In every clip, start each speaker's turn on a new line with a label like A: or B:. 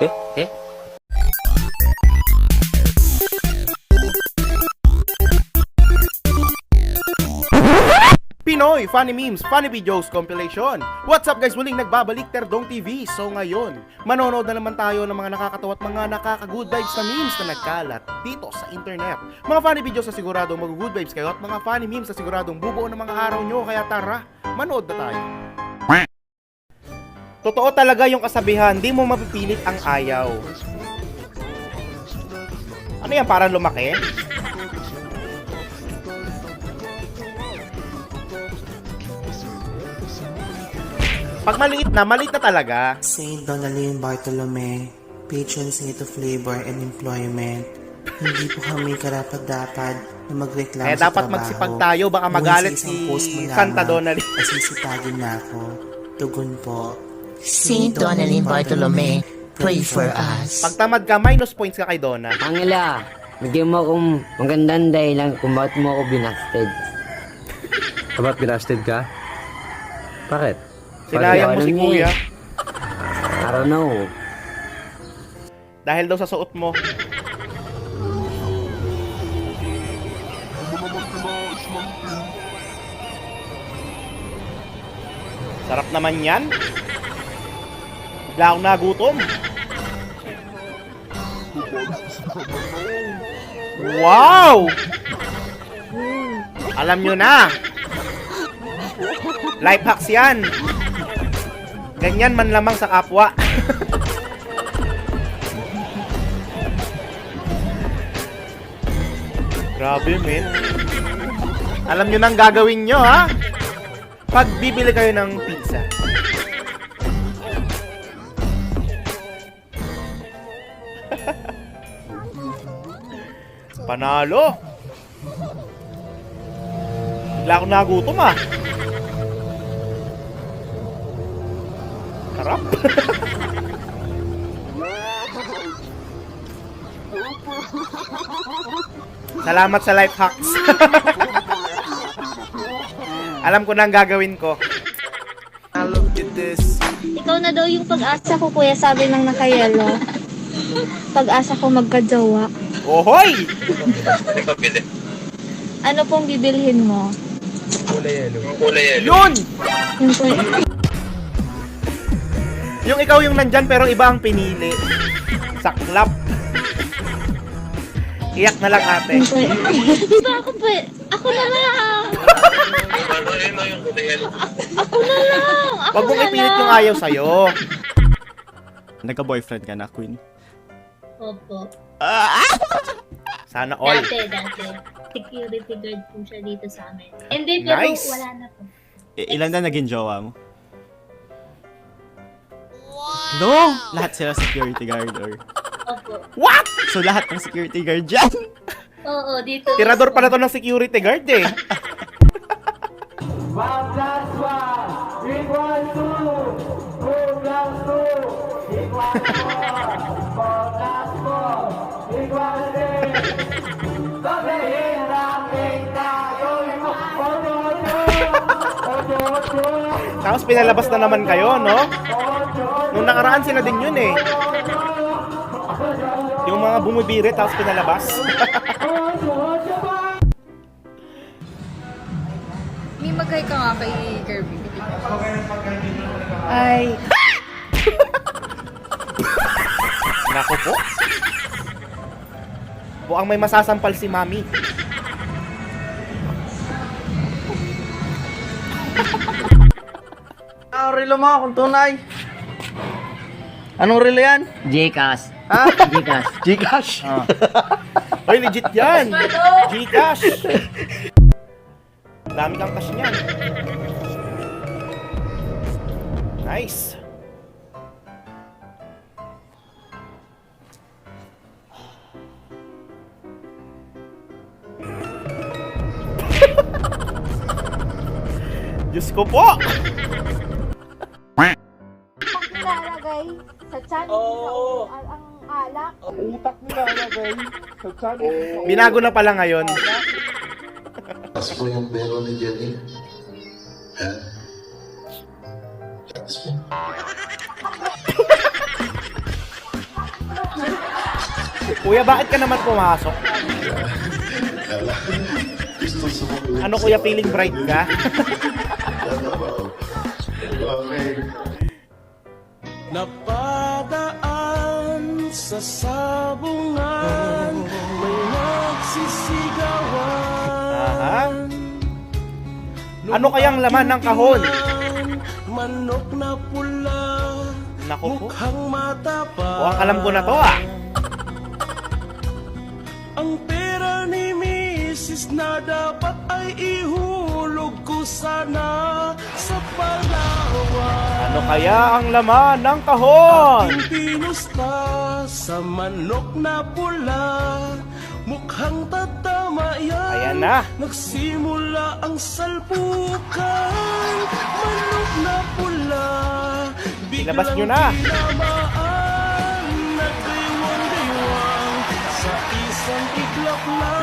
A: Eh? Eh?
B: Pinoy Funny Memes, Funny Videos Compilation. What's up guys? Muling nagbabalik Terdong TV. So ngayon, manonood na naman tayo ng mga nakakatawa at mga nakaka-good vibes na memes na nagkalat dito sa internet. Mga funny videos na siguradong mag-good vibes kayo at mga funny memes na siguradong bubuo ng mga araw nyo. Kaya tara, manood na tayo. Totoo talaga yung kasabihan, di mo mapipilit ang ayaw. Ano yan, parang lumaki? Pag maliit na, maliit na talaga.
C: Saint Donalyn Bartolome, patron saint of labor and employment. Hindi po kami karapat-dapat na magreklamo
B: Eh,
C: sa
B: dapat
C: trabaho.
B: magsipag tayo, baka magalit si Santa Donalyn.
C: ay sisipagin na ako. Tugon po.
D: Saint Donalyn Bartolome, pray for us.
B: Pag tamad ka, minus points ka kay Donna.
A: Angela, bigyan mo akong magandang dahilan kung bakit mo ako binasted.
E: Ba't binasted ka? Bakit?
B: Sinayang mo
A: Alam
B: si Kuya.
A: eh. I don't know.
B: Dahil daw sa suot mo. Sarap naman yan. Bigla akong nagutom. Wow! Alam nyo na. Life hacks yan. Ganyan man lamang sa kapwa. Grabe, men. Alam nyo nang gagawin nyo, ha? Pag kayo ng pizza. Panalo. Bigla akong nagutom, ah. Sarap. Salamat sa life hacks. Alam ko na ang gagawin ko.
F: Ikaw na daw yung pag-asa ko, kuya, sabi ng nakayelo. Pag-asa ko magkajowa.
B: Ohoy!
F: Ano pong bibilhin mo?
B: Yun!
F: Yung po,
B: Yung ikaw yung nandyan pero iba ang pinili. Saklap. Iyak na lang ate.
F: yung po. Di ba ako? Ako na lang! Ako na lang! Ako
B: Huwag mong
F: na
B: ipilit
F: lang!
B: yung ayaw sa'yo.
G: Nagka-boyfriend ka na, Queen.
F: Opo.
B: Sana all.
F: Dati, dati. Security guard po siya dito sa amin. Hindi, pero
B: Nice.
F: wala na po.
G: I- ilan na naging jowa mo? No! Lahat sila security guard or...
F: Opo.
B: What?
G: So lahat ng security guard dyan!
F: Oo, dito.
B: Tirador pala to ng security guard eh. Tapos pinalabas na naman kayo, no? Nung nakaraan sila din yun eh. Yung mga bumibiri tapos pinalabas.
H: May mag-hi ka nga kay Kirby.
B: Ay. Nako po. Po ang may masasampal si Mami.
I: Ah, relo mo kung tunay. Anong relo yan?
A: Jcas.
I: Ha?
A: Jcas.
I: Gcash.
B: Hoy, legit yan. Gcash. Dami kang cash niyan. Nice. Diyos ko po!
F: Nilalagay sa tiyan oh. ang, ang alak.
B: Utak nilalagay. Binago na pala ngayon.
J: Taas mo yung belo ni Jenny. Mo.
B: Kuya, bakit ka naman pumasok? Ano kuya, feeling bright ka?
J: Ba? Okay.
K: Napadaan sa sabungan May nagsisigawan.
B: Ano kayang laman ng kahon?
K: Manok na pula
B: Naku po.
K: Mukhang matapa
B: Mukhang alam ko na to ah.
K: Ang pera ni Mrs. na dapat ay ko sana sa Palawan
B: Ano kaya ang laman ng kahon?
K: Aking pinusta sa manok na pula Mukhang tatama yan
B: Ayan na.
K: Nagsimula ang salpukan Manok na pula
B: Ilabas nyo na.
K: tinamaan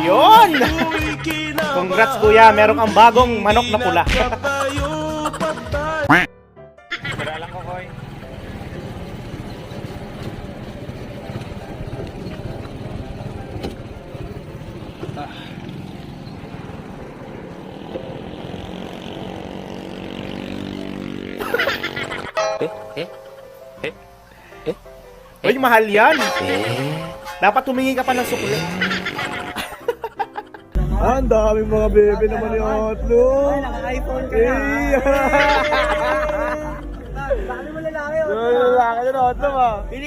B: Yun! Congrats kuya, meron kang bagong manok na pula.
K: Di na tayo patay
B: Uy, mahal yan. Dapat humingi ka pa ng sukli.
L: Ang daming mga bebe naman ni Otlo. Ay, naka-iPhone ka na. Bakit mo lalaki, Otlo? Lalaki na, Otlo.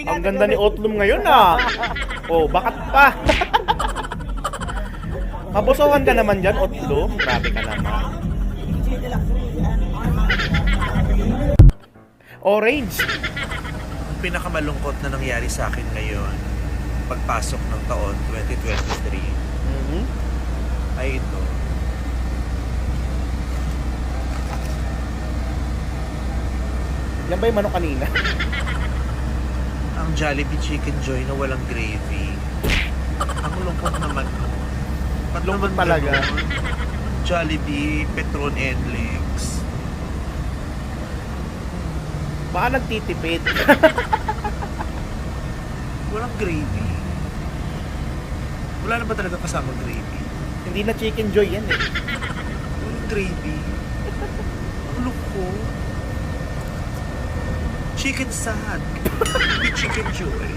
B: Ang ganda ni Otlum ngayon ah. Oh, bakat pa. Mabusawan ka naman dyan, Otlum. Grabe ka naman. Orange.
M: pinakamalungkot na nangyari sa akin ngayon pagpasok ng taon 2023
B: Mhm.
M: Ay ito.
B: Yan ba yung manok kanina?
M: Ang Jollibee Chicken Joy na walang gravy. Ang lungkot naman. Ba't
B: Lungkot talaga.
M: Jollibee, Petron and Legs.
B: Baka nagtitipid.
M: Walang gravy. Wala na ba talaga kasama gravy?
B: Hindi na chicken joy yan eh.
M: Walang gravy. Ang lungkot. Chicken sad. Hindi chicken joy.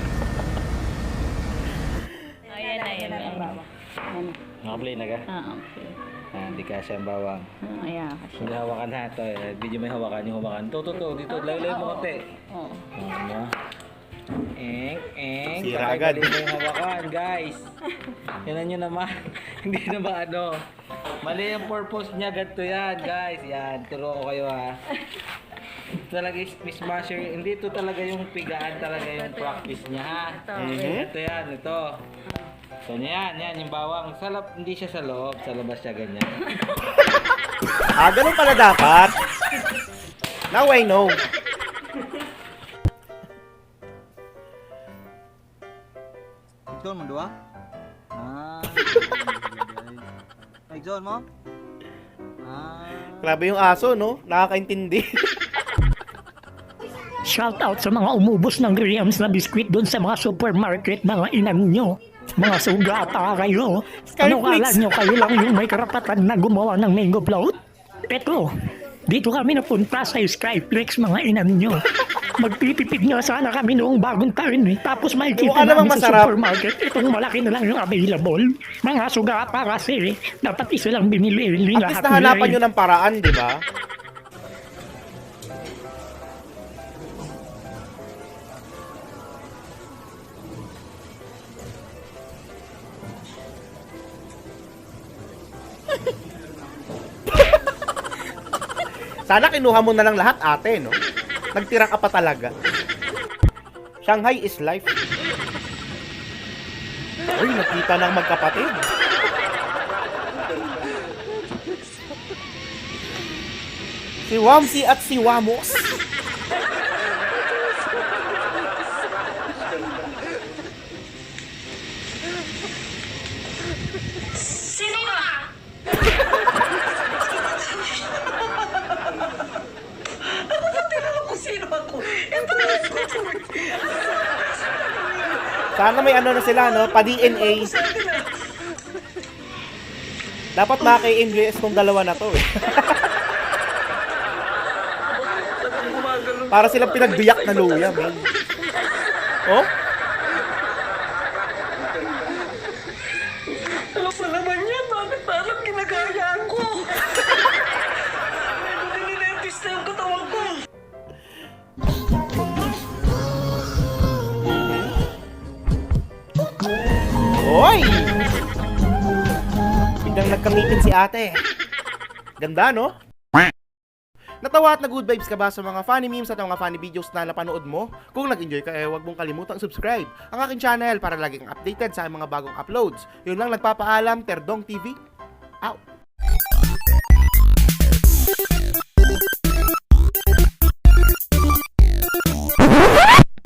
H: Ayan, ayan, ayan.
N: Nakaplay na ka?
H: Ah, okay.
N: Ah, hindi ka siya ang bawang.
H: Ah, ayan.
N: Hindi hawakan ha. Ito, eh. Video may hawakan yung hawakan. Ito, ito, ito. Dito, laylay mo konti.
H: Oo.
N: Ano? Eng, eng.
B: Sira agad.
N: Mali yung hawakan, guys. Yan nyo naman. Hindi na ba ano? Mali ang purpose niya. Ganito yan, guys. Yan. Turo ko kayo ha. Talaga is Miss Masher. Hindi ito talaga yung pigaan talaga yung practice niya ha.
B: Mhm.
N: Ito yan, ito. So yan, yan yung bawang. Sa loob, hindi siya sa loob, sa labas siya ganyan.
B: Ah, ganun pala dapat. Now I know.
L: Ah. Exxon mo? Ah.
B: Grabe yung aso, no? Nakakaintindi.
O: Shout out sa mga umubos ng Williams na biskwit doon sa mga supermarket, mga inan nyo. Mga sugata kayo. Ano kala nyo kayo lang yung may karapatan na gumawa ng mango float? Eto, dito kami napunta sa Skyflex, mga inan nyo. Magpipipid nga sana kami noong bagong taon eh. Tapos makikita
B: Mukha namang
O: namin sa
B: masarap.
O: supermarket, itong malaki na lang yung available. Mga sugata kasi, dapat isa lang binili. Hindi
B: At least
O: lahat
B: nahanapan
O: nila
B: nyo ng paraan, di ba? Sana kinuha mo na lang lahat, ate, no? Nagtira ka pa talaga. Shanghai is life. Uy, nakita ng magkapatid. Si Wamsi at si Wamos. Sana may ano na sila, no? Pa-DNA. Dapat maka-NJS tong dalawa na to. Eh. Para silang pinagbiyak na luya, man. Oh? Si ate. Ganda, no? Natawa at na good vibes ka ba sa mga funny memes at mga funny videos na napanood mo? Kung nag-enjoy ka, eh, huwag mong kalimutang subscribe ang aking channel para laging updated sa mga bagong uploads. Yun lang, nagpapaalam, Terdong TV, out!